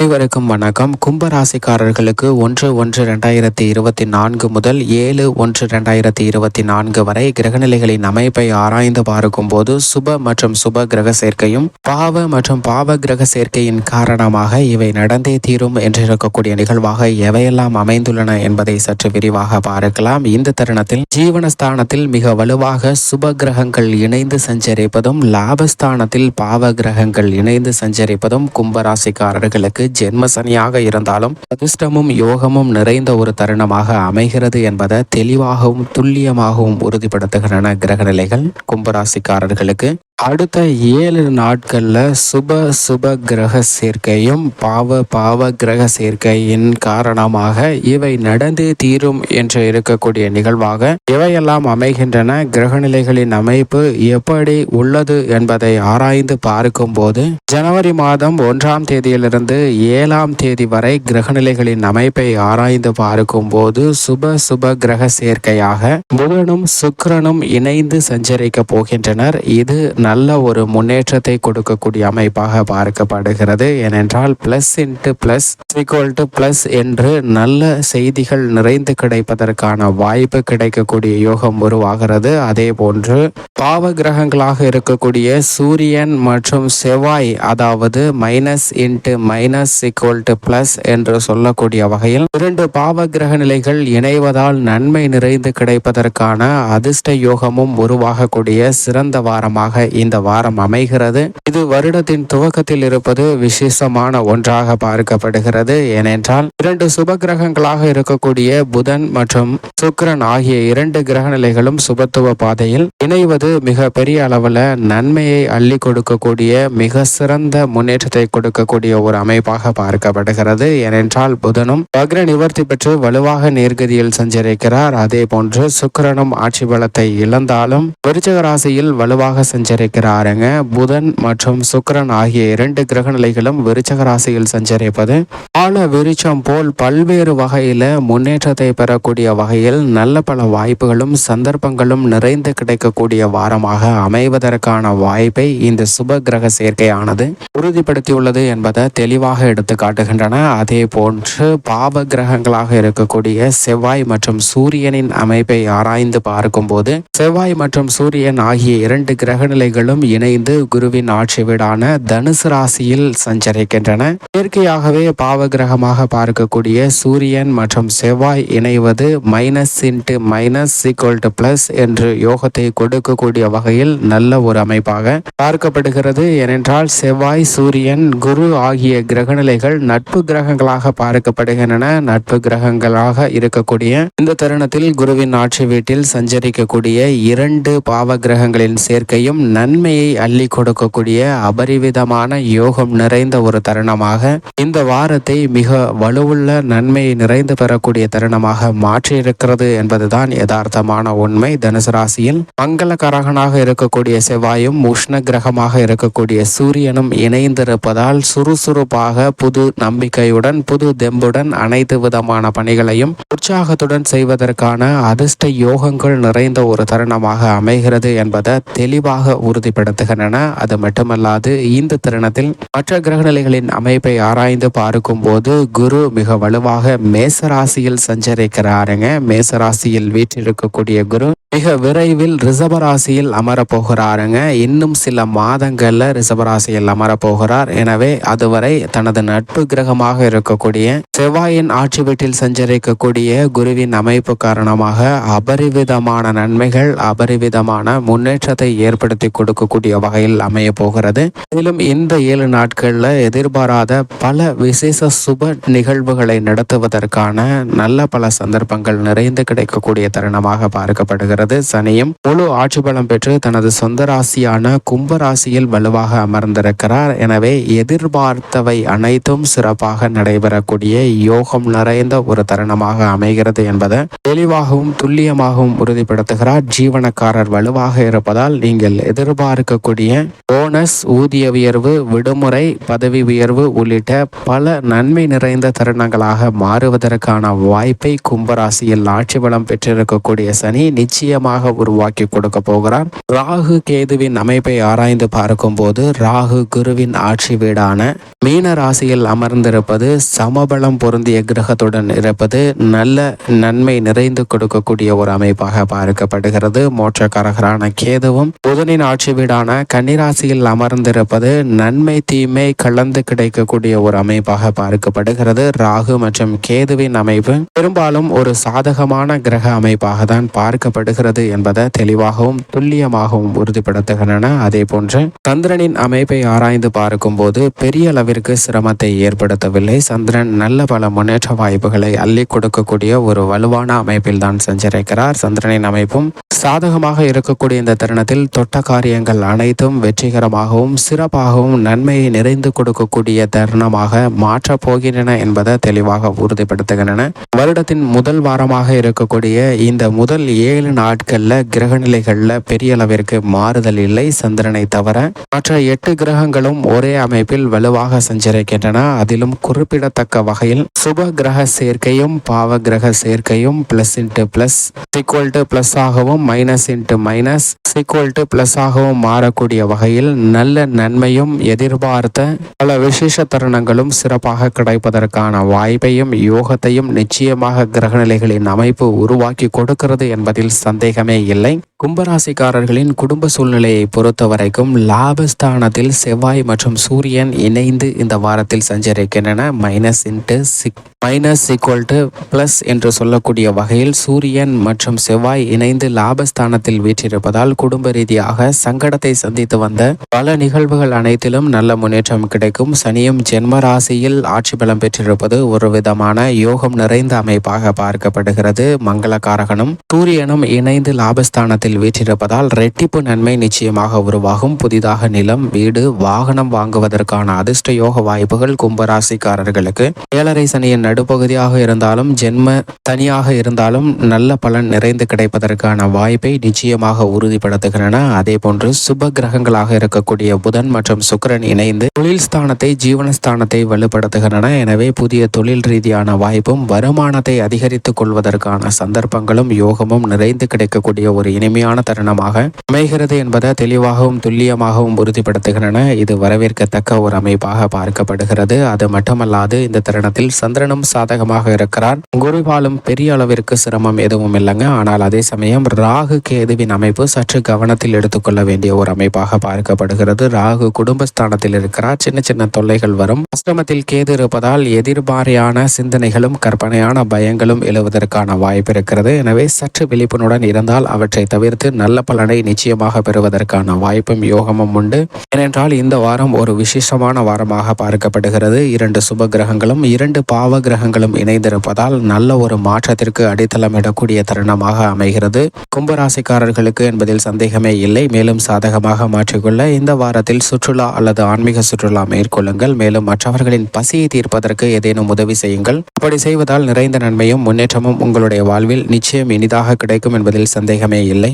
அனைவருக்கும் வணக்கம். கும்பராசிக்காரர்களுக்கு ஒன்று ஒன்று ரெண்டாயிரத்தி இருபத்தி நான்கு முதல் ஏழு ஒன்று ரெண்டாயிரத்தி இருபத்தி நான்கு வரை கிரகநிலைகளின் அமைப்பை ஆராய்ந்து பார்க்கும் போது சுப மற்றும் சுப கிரக சேர்க்கையும் பாவ மற்றும் பாவ கிரக சேர்க்கையின் காரணமாக இவை நடந்தே தீரும் என்றிருக்கக்கூடிய நிகழ்வாக எவையெல்லாம் அமைந்துள்ளன என்பதை சற்று விரிவாக பார்க்கலாம். இந்த தருணத்தில் ஜீவனஸ்தானத்தில் மிக வலுவாக சுப கிரகங்கள் இணைந்து சஞ்சரிப்பதும் லாபஸ்தானத்தில் பாவ கிரகங்கள் இணைந்து சஞ்சரிப்பதும் கும்பராசிக்காரர்களுக்கு ஜென்ம சனியாக இருந்தாலும் அதிர்ஷ்டமும் யோகமும் நிறைந்த ஒரு தருணமாக அமைகிறது என்பதை தெளிவாகவும் துல்லியமாகவும் உறுதிப்படுத்துகின்றன கிரகநிலைகள் கும்பராசிக்காரர்களுக்கு. அடுத்த ஏழு நாட்களில் சுப சுப கிரக சேர்க்கையும் பாவ பாவ கிரக சேர்க்கையின் காரணமாக இவை நடந்து தீரும் என்று இருக்கக்கூடிய நிகழ்வாக இவையெல்லாம் அமைகின்றன. கிரகநிலைகளின் அமைப்பு எப்படி உள்ளது என்பதை ஆராய்ந்து பார்க்கும்போது ஜனவரி மாதம் ஒன்றாம் தேதியிலிருந்து ஏழாம் தேதி வரை கிரகநிலைகளின் அமைப்பை ஆராய்ந்து பார்க்கும் போது சுப சுப கிரக சேர்க்கையாக புதனும் சுக்கரனும் இணைந்து சஞ்சரிக்க போகின்றனர். இது நல்ல ஒரு முன்னேற்றத்தை கொடுக்கக்கூடிய அமைப்பாக பார்க்கப்படுகிறது. ஏனென்றால் plus into plus equal to plus என்று நல்ல செய்திகள் நிறைந்து கிடைப்பதற்கான வாய்ப்பு கிடைக்கக்கூடிய யோகம் உருவாகிறது. அதே போன்று பாவ கிரகங்களாக இருக்கக்கூடிய சூரியன் மற்றும் செவ்வாய் அதாவது minus into minus equal to plus என்று சொல்லக்கூடிய வகையில் இரண்டு பாவ கிரக நிலைகள் இணைவதால் நன்மை நிறைந்து கிடைப்பதற்கான அதிர்ஷ்ட யோகமும் உருவாகக்கூடிய சிறந்த வாரமாக இந்த வாரம் அமைகிறது. இது வருடத்தின் துவக்கத்தில் இருப்பது விசேஷமான ஒன்றாக பார்க்கப்படுகிறது. ஏனென்றால் இரண்டு சுப கிரகங்களாக இருக்கக்கூடிய புதன் மற்றும் சுக்கரன் ஆகிய இரண்டு கிரக நிலைகளும் சுபத்துவ பாதையில் இணைவது மிக பெரிய அளவுல நன்மையை அள்ளி கொடுக்கக்கூடிய மிக சிறந்த முன்னேற்றத்தை கொடுக்கக்கூடிய ஒரு அமைப்பாக பார்க்கப்படுகிறது. ஏனென்றால் புதனும் வக்ர நிவர்த்தி பெற்று வலுவாக நேர்கதியில் சஞ்சரிக்கிறார். அதே போன்று சுக்கரனும் ஆட்சி பலத்தை இழந்தாலும் விருச்சக ராசியில் வலுவாக சஞ்சரிக்கிறாருங்க புதன் மற்றும் சுக்கரன் ஆகிய இரண்டு கிரக நிலைகளும் விருச்சக ராசியில் சஞ்சரிப்பது. ஆழ விருச்சம் போல் பல்வேறு வகையில முன்னேற்றத்தை பெறக்கூடிய வகையில் நல்ல பல வாய்ப்புகளும் சந்தர்ப்பங்களும் நிறைந்து கிடைக்கக்கூடிய வாரமாக அமைவதற்கான வாய்ப்பை இந்த சுப கிரக சேர்க்கையானது உறுதிப்படுத்தியுள்ளது என்பதை தெளிவாக எடுத்து காட்டுகின்றன. அதே போன்று பாவ கிரகங்களாக இருக்கக்கூடிய செவ்வாய் மற்றும் சூரியனின் அமைப்பை ஆராய்ந்து பார்க்கும்போது செவ்வாய் மற்றும் சூரியன் ஆகிய இரண்டு கிரக நிலை நிலைகளும் இணைந்து குருவின் ஆட்சி வீடான தனுசு ராசியில் சஞ்சரிக்கின்றன. இயற்கையாகவே பாவகிரகமாக பார்க்கக்கூடிய சூரியன் மற்றும் செவ்வாய் இணைவது minus into minus equal to plus என்று யோகத்தை கொடுக்கக்கூடிய வகையில் நல்ல ஒரு அமைப்பாக பார்க்கப்படுகிறது. ஏனென்றால் செவ்வாய் சூரியன் குரு ஆகிய கிரகநிலைகள் நட்பு கிரகங்களாக பார்க்கப்படுகின்றன. நட்பு கிரகங்களாக இருக்கக்கூடிய இந்த தருணத்தில் குருவின் ஆட்சி வீட்டில் சஞ்சரிக்கக்கூடிய இரண்டு பாவ கிரகங்களின் சேர்க்கையும் நன்மையை அள்ளி கொடுக்கக்கூடிய அபரிவிதமான யோகம் நிறைந்த ஒரு தருணமாக இந்த வாரத்தை மிக வலுவுள்ள நன்மையை நிறைந்து பெறக்கூடிய தருணமாக மாற்றியிருக்கிறது என்பதுதான் யதார்த்தமான உண்மை. தனுசு ராசியில் மங்களகரகனாக இருக்கக்கூடிய செவ்வாயும் உஷ்ண கிரகமாக இருக்கக்கூடிய சூரியனும் இணைந்திருப்பதால் சுறுசுறுப்பாக புது நம்பிக்கையுடன் புது தெம்புடன் அனைத்து விதமான பணிகளையும் உற்சாகத்துடன் செய்வதற்கான அதிர்ஷ்ட யோகங்கள் நிறைந்த ஒரு தருணமாக அமைகிறது என்பதை தெளிவாக உறுதிப்படுத்துகின்றன. அது மட்டுமல்லாது இந்த தருணத்தில் மற்ற கிரகநிலைகளின் அமைப்பை ஆராய்ந்து பார்க்கும் போது குரு மிக வலுவாக மேசராசியில் சஞ்சரிக்கிறாருங்க. மேசராசியில் வீற்றிருக்கக்கூடிய குரு மிக விரைவில் ரிசபராசியில் அமரப்போகிறாருங்க. இன்னும் சில மாதங்களில் ரிசபராசியில் அமரப்போகிறார். எனவே அதுவரை தனது நட்பு கிரகமாக இருக்கக்கூடிய செவ்வாயின் ஆட்சி வீட்டில் சஞ்சரிக்கக்கூடிய குருவின் அமைப்பு காரணமாக அபரிவிதமான நன்மைகள் அபரிவிதமான முன்னேற்றத்தை ஏற்படுத்தி கொடுக்கக்கூடிய வகையில் அமைய போகிறது மேலும் இந்த ஏழு நாட்களில் எதிர்பாராத பல விசேஷ சுப நிகழ்வுகளை நடத்துவதற்கான நல்ல பல சந்தர்ப்பங்கள் நிறைந்து கிடைக்கக்கூடிய தருணமாக பார்க்கப்படுகிறது. சனியும் முழு ஆட்சி பலம் பெற்று தனது சொந்த ராசியான கும்ப ராசியில் வலுவாக அமர்ந்திருக்கிறார். எனவே எதிர்பார்த்தவை அனைத்தும் சிறப்பாக நடைபெறக்கூடிய யோகம் நிறைந்த ஒரு தருணமாக அமைகிறது என்பதை தெளிவாகவும் துல்லியமாகவும் உறுதிப்படுத்துகிறார். ஜீவனக்காரர் வலுவாக இருப்பதால் நீங்கள் எதிர்பார்க்கக்கூடிய போனஸ் ஊதிய உயர்வு விடுமுறை பதவி உயர்வு உள்ளிட்ட பல நன்மை நிறைந்த தருணங்களாக மாறுவதற்கான வாய்ப்பை கும்பராசியில் ஆட்சி பலம் பெற்றிருக்கக்கூடிய சனி நிச்சயம் நிச்சயமாக உருவாக்கி கொடுக்க போகிறார் ராகு கேதுவின் அமைப்பை ஆராய்ந்து பார்க்கும்போது ராகு குருவின் ஆட்சி வீடான மீன ராசியில் அமர்ந்திருப்பது சமபலம் பொருந்திய கிரகத்துடன் இருப்பது நல்ல நன்மை நிறைந்து கொடுக்கக்கூடிய ஒரு அமைப்பாக பார்க்கப்படுகிறது. மோட்சக்காரகரான கேதுவும் புதனின் ஆட்சி வீடான கன்னிராசியில் அமர்ந்திருப்பது நன்மை தீமை கலந்து கிடைக்கக்கூடிய ஒரு அமைப்பாக பார்க்கப்படுகிறது. ராகு மற்றும் கேதுவின் அமைப்பு பெரும்பாலும் ஒரு சாதகமான கிரக அமைப்பாக தான் பார்க்கப்படுகிறது. வருகிறது என்பதை தெளிவாகவும் துல்லியமாகவும் உறுதிப்படுத்துகின்றன. அதே போன்று சந்திரனின் அமைப்பை ஆராய்ந்து பார்க்கும் போது பெரிய அளவிற்கு சிரமத்தை ஏற்படுத்தவில்லை. சந்திரன் நல்ல பல முன்னேற்ற வாய்ப்புகளை அள்ளி கொடுக்கக்கூடிய ஒரு வலுவான அமைப்பில் தான் சென்றிருக்கிறார் சந்திரனின் அமைப்பும் சாதகமாக இருக்கக்கூடிய இந்த தருணத்தில் தொட்ட காரியங்கள் அனைத்தும் வெற்றிகரமாகவும் சிறப்பாகவும் நன்மையை நிறைந்து கொடுக்கக்கூடிய தருணமாக மாற்றப் போகின்றன என்பதை தெளிவாக உறுதிப்படுத்துகின்றன. வருடத்தின் முதல் வாரமாக இருக்கக்கூடிய இந்த முதல் ஏழு நாள் நாட்களில் கிரகநிலைகளில் பெரிய அளவிற்கு மாறுதல் இல்லை சந்திரனை தவிர. மற்ற எட்டு கிரகங்களும் ஒரே அமைப்பில் வலுவாக சஞ்சரிக்கின்றன. அதிலும் குறிப்பிடத்தக்க வகையில் சுப கிரக சேர்க்கையும் பாவ கிரக சேர்க்கையும் plus into plus equal to plus ஆகவும் minus into minus equal to plus ஆகவும் மாறக்கூடிய வகையில் நல்ல நன்மையும் எதிர்பார்த்த பல விசேஷ தருணங்களும் சிறப்பாக கிடைப்பதற்கான வாய்ப்பையும் யோகத்தையும் நிச்சயமாக கிரகநிலைகளின் அமைப்பு உருவாக்கி கொடுக்கிறது என்பதில் சந்த சந்தேகமே இல்லை. கும்பராசிக்காரர்களின் குடும்ப சூழ்நிலையை பொறுத்த வரைக்கும் லாபஸ்தானத்தில் செவ்வாய் மற்றும் சூரியன் இணைந்து இந்த வாரத்தில் சஞ்சரிக்கின்றன. மைனஸ் இன்ட்டு சிக் மைனஸ் ஈக்குவல் டு பிளஸ் என்று சொல்லக்கூடிய வகையில் சூரியன் மற்றும் செவ்வாய் இணைந்து லாபஸ்தானத்தில் வீற்றிருப்பதால் குடும்ப ரீதியாக சங்கடத்தை சந்தித்து வந்த பல நிகழ்வுகள் அனைத்திலும் நல்ல முன்னேற்றம் கிடைக்கும். சனியும் ஜென்ம ராசியில் ஆட்சி பலம் பெற்றிருப்பது ஒரு விதமான யோகம் நிறைந்த அமைப்பாக பார்க்கப்படுகிறது. மங்களகாரகனும் சூரியனும் இணைந்து லாபஸ்தானத்தில் வீற்றிருப்பதால் ரெட்டிப்பு நன்மை நிச்சயமாக உருவாகும். புதிதாக நிலம் வீடு வாகனம் வாங்குவதற்கான அதிர்ஷ்ட யோக வாய்ப்புகள் கும்பராசிக்காரர்களுக்கு. ஏழரை சனியின் நடுப்பகுதியாக இருந்தாலும் ஜென்ம தனியாக இருந்தாலும் நல்ல பலன் நிறைந்து கிடைப்பதற்கான வாய்ப்பை நிச்சயமாக உறுதிப்படுத்துகின்றன. அதே போன்று சுப கிரகங்களாக இருக்கக்கூடிய புதன் மற்றும் சுக்கரன் இணைந்து தொழில் ஸ்தானத்தை ஜீவனஸ்தானத்தை வலுப்படுத்துகின்றன. எனவே புதிய தொழில் ரீதியான வாய்ப்பும் வருமானத்தை அதிகரித்துக் கொள்வதற்கான சந்தர்ப்பங்களும் யோகமும் நிறைந்து கிடைக்கக்கூடிய ஒரு இனிமையான தருணமாக அமைகிறது என்பதை தெளிவாகவும் துல்லியமாகவும் உறுதிப்படுத்துகின்றன. இது வரவேற்கத்தக்க ஒரு அமைப்பாக பார்க்கப்படுகிறது. அது மட்டுமல்லாது இந்த தருணத்தில் சந்திரனும் சாதகமாக இருக்கிறார். குருவாலும் பெரிய அளவிற்கு சிரமம் எதுவும் இல்லைங்க. ஆனால் அதே சமயம் ராகு கேதுவின் அமைப்பு சற்று கவனத்தில் எடுத்துக்கொள்ள வேண்டிய ஒரு அமைப்பாக பார்க்கப்படுகிறது. ராகு குடும்பஸ்தானத்தில் இருக்கிறார். சின்ன சின்ன தொல்லைகள் வரும். அஷ்டமத்தில் கேது இருப்பதால் எதிர்பாரியான சிந்தனைகளும் கற்பனையான பயங்களும் எழுவதற்கான வாய்ப்பு இருக்கிறது. எனவே சற்று விழிப்புணர்வுடன் இருந்தால் அவற்றை தவிர்த்து நல்ல பலனை நிச்சயமாக பெறுவதற்கான வாய்ப்பும் யோகமும் உண்டு. ஏனென்றால் இந்த வாரம் ஒரு விசேஷமான வாரமாக பார்க்கப்படுகிறது. இரண்டு சுப கிரகங்களும் இரண்டு பாவ கிரகங்களும் இணைந்திருப்பதால் நல்ல ஒரு மாற்றத்திற்கு அடித்தளமிடக்கூடிய தருணமாக அமைகிறது. கும்பராசிக்காரர்களுக்கு என்பதில் சந்தேகமே இல்லை. மேலும் சாதகமாக மாற்றிக்கொள்ள இந்த வாரத்தில் சுற்றுலா அல்லது ஆன்மீக சுற்றுலா மேற்கொள்ளுங்கள். மேலும் மற்றவர்களின் பசியை தீர்ப்பதற்கு ஏதேனும் உதவி செய்யுங்கள். அப்படி செய்வதால் நிறைந்த நன்மையும் முன்னேற்றமும் உங்களுடைய வாழ்வில் நிச்சயம் இனிதாக கிடைக்கும் என்பது என்பதில் சந்தேகமே இல்லை.